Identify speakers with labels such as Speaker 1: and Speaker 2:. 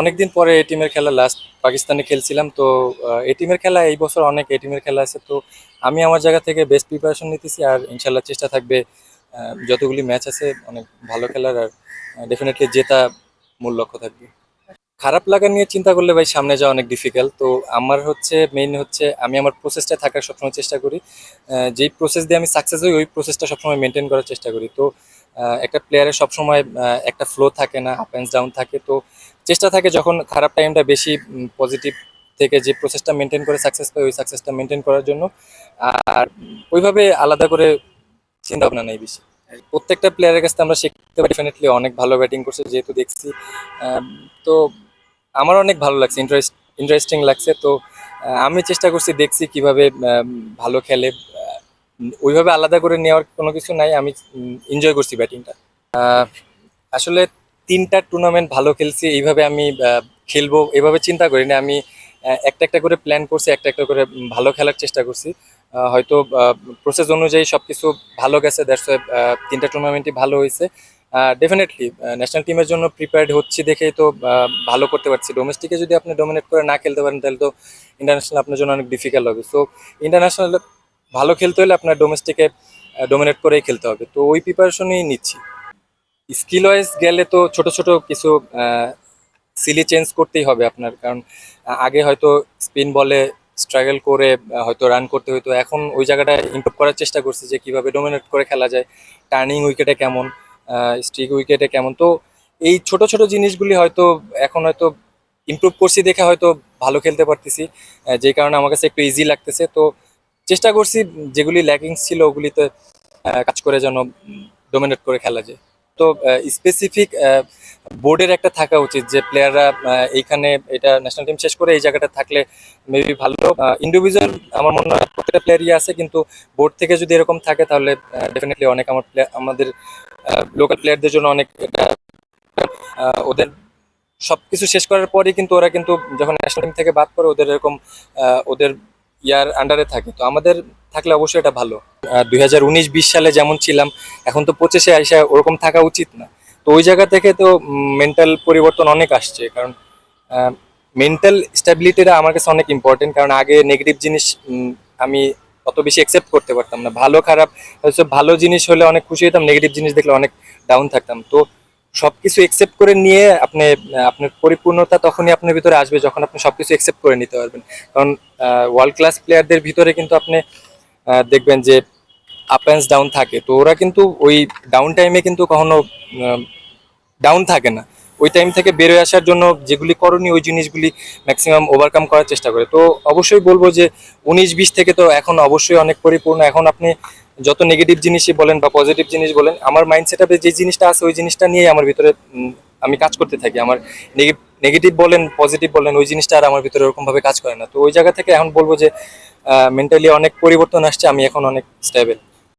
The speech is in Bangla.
Speaker 1: অনেকদিন পরে এই টিমের খেলা লাস্ট পাকিস্তানে খেলছিলাম, তো এই টিমের খেলা এই বছর অনেক এই টিমের খেলা আছে, তো আমি আমার জায়গা থেকে বেস্ট প্রিপারেশন নিতেছি আর ইনশাল্লাহ চেষ্টা থাকবে যতগুলি ম্যাচ আছে, অনেক ভালো খেলার আর ডেফিনেটলি জেতা মূল লক্ষ্য থাকবে। খারাপ লাগা নিয়ে চিন্তা করলে ভাই সামনে যাওয়া অনেক ডিফিকাল্ট তো আমার হচ্ছে মেইন হচ্ছে আমি আমার প্রসেসটা থাকার সবসময় চেষ্টা করি যেই প্রসেস দিয়ে আমি সাকসেস হই, ওই প্রসেসটা সবসময় মেনটেন করার চেষ্টা করি, তো একটা প্লেয়ারের সবসময় একটা ফ্লো থাকে না আপ অ্যান্ড ডাউন থাকে, তো চেষ্টা থাকে যখন খারাপ টাইমটা বেশি পজিটিভ থেকে যে প্রসেসটা মেনটেন করে সাকসেস পাই ওই সাকসেসটা মেনটেন করার জন্য। আর ওইভাবে আলাদা করে চিন্তা ভাবনা নেই বেশি। প্রত্যেকটা প্লেয়ারের কাছে আমরা শিখতে পারি ডেফিনেটলি অনেক ভালো ব্যাটিং করছে, যেহেতু দেখছি। তো আমার অনেক ভালো লাগছে ইন্টারেস্ট ইন্টারেস্টিং লাগছে। তো আমি চেষ্টা করছি দেখছি কীভাবে ভালো খেলে। ওইভাবে আলাদা করে নেওয়ার কোনো কিছু নাই, আমি এনজয় করছি ব্যাটিংটা আসলে তিনটা টুর্নামেন্ট ভালো খেলছি, এইভাবে আমি খেলব, এভাবে চিন্তা করিনি। আমি একটা একটা করে প্ল্যান করছি, একটা একটা করে ভালো খেলার চেষ্টা করছি। হয়তো প্রসেস অনুযায়ী সব কিছু ভালো গেছে দ্যাটস তিনটা টুর্নামেন্টই ভালো হয়েছে। ডেফিনেটলি ন্যাশনাল টিমের জন্য প্রিপেয়ার্ড হচ্ছি দেখেই তো ভালো করতে পারছি। ডোমেস্টিকে যদি আপনি ডোমিনেট করে না খেলতে পারেন, তাহলে তো ইন্টারন্যাশনাল আপনার জন্য অনেক ডিফিকাল্ট হবে। সো ইন্টারন্যাশনাল ভালো খেলতে হলে আপনার ডোমেস্টিকে ডোমিনেট করেই খেলতে হবে। তো ওই প্রিপারেশনই নিচ্ছি। স্কিল ওয়াইজ গেলে তো ছোট ছোট কিছু সিলি চেঞ্জ করতেই হবে আপনার। কারণ আগে হয়তো স্পিন বলে স্ট্রাগল করে হয়তো রান করতে হতো এখন ওই জায়গাটা ইমপ্রুভ করার চেষ্টা করছি যে কীভাবে ডোমিনেট করে খেলা যায় টার্নিং উইকেটে কেমন স্ট্রিক উইকেটে কেমন। তো এই ছোট ছোট জিনিসগুলি হয়তো এখন হয়তো ইমপ্রুভ করছি দেখে হয়তো ভালো খেলতে পারতেছি যে কারণে আমার কাছে একটু ইজি লাগতেছে। তো চেষ্টা করছি যেগুলি ল্যাকিংস ছিল ওগুলিতে কাজ করে যেন ডোমিনেট করে খেলা যায়। তো স্পেসিফিক বোর্ডের একটা থাকা উচিত যে প্লেয়াররা এইখানে এটা ন্যাশনাল টিম শেষ করে এই জায়গাটা থাকলে মেবি ভালো। ইন্ডিভিজুয়াল আমার মনে হয় প্রত্যেকটা প্লেয়ারই আছে, কিন্তু বোর্ড থেকে যদি এরকম থাকে তাহলে ডেফিনেটলি অনেক আমার আমাদের লোকাল প্লেয়ারদের জন্য অনেক ওদের সবকিছু শেষ করার পরেই কিন্তু ওরা কিন্তু যখন ন্যাশনাল টিম থেকে বাদ পড়ে, ওদের এরকম ওদের ইয়ার আন্ডারে থাকে। তো আমাদের থাকলে অবশ্যই এটা ভালো। দুই হাজার উনিশ, বিশ সালে যেমন ছিলাম, এখন তো পঁচিশে আইসা ওরকম থাকা উচিত না। তো ওই জায়গা থেকে তো মেন্টাল পরিবর্তন অনেক আসছে। কারণ মেন্টাল স্ট্যাবিলিটিটা আমার কাছে অনেক ইম্পর্টেন্ট কারণ আগে নেগেটিভ জিনিস আমি অত বেশি অ্যাকসেপ্ট করতে পারতাম না। ভালো, খারাপ ভালো জিনিস হলে অনেক খুশি হতাম নেগেটিভ জিনিস দেখলে অনেক ডাউন থাকতাম। তো সব কিছু অ্যাকসেপ্ট করে নিয়ে আপনি আপনার পরিপূর্ণতা তখনই আপনার ভিতরে আসবে যখন আপনি সব কিছু অ্যাকসেপ্ট করে নিতে পারবেন। কারণ ওয়ার্ল্ড ক্লাস প্লেয়ারদের ভিতরে কিন্তু আপনি দেখবেন যে আপ অ্যান্ড ডাউন থাকে। তো ওরা কিন্তু ওই ডাউন টাইমে কিন্তু কখনো ডাউন থাকে না। ওই টাইম থেকে বেরোয় আসার জন্য যেগুলি করণীয়, ওই জিনিসগুলি ম্যাক্সিমাম ওভারকাম করার চেষ্টা করে। তো অবশ্যই বলব যে উনিশ, বিশ থেকে তো এখন অবশ্যই অনেক পরিপূর্ণ। এখন আপনি যত নেগেটিভ জিনিসই বলেন বা পজিটিভ জিনিস বলেন, আমার মাইন্ড সেটআপে যে জিনিসটা আছে, ওই জিনিসটা নিয়েই আমার ভিতরে আমি কাজ করতে থাকি। আমার নেগেটিভ বলেন, পজিটিভ বলেন, ওই জিনিসটা আর আমার ভিতরে ওরকম ভাবে কাজ করে না। তো ওই জায়গা থেকে এখন বলব যে মেন্টালি অনেক পরিবর্তন আসছে, আমি এখন অনেক স্টেবল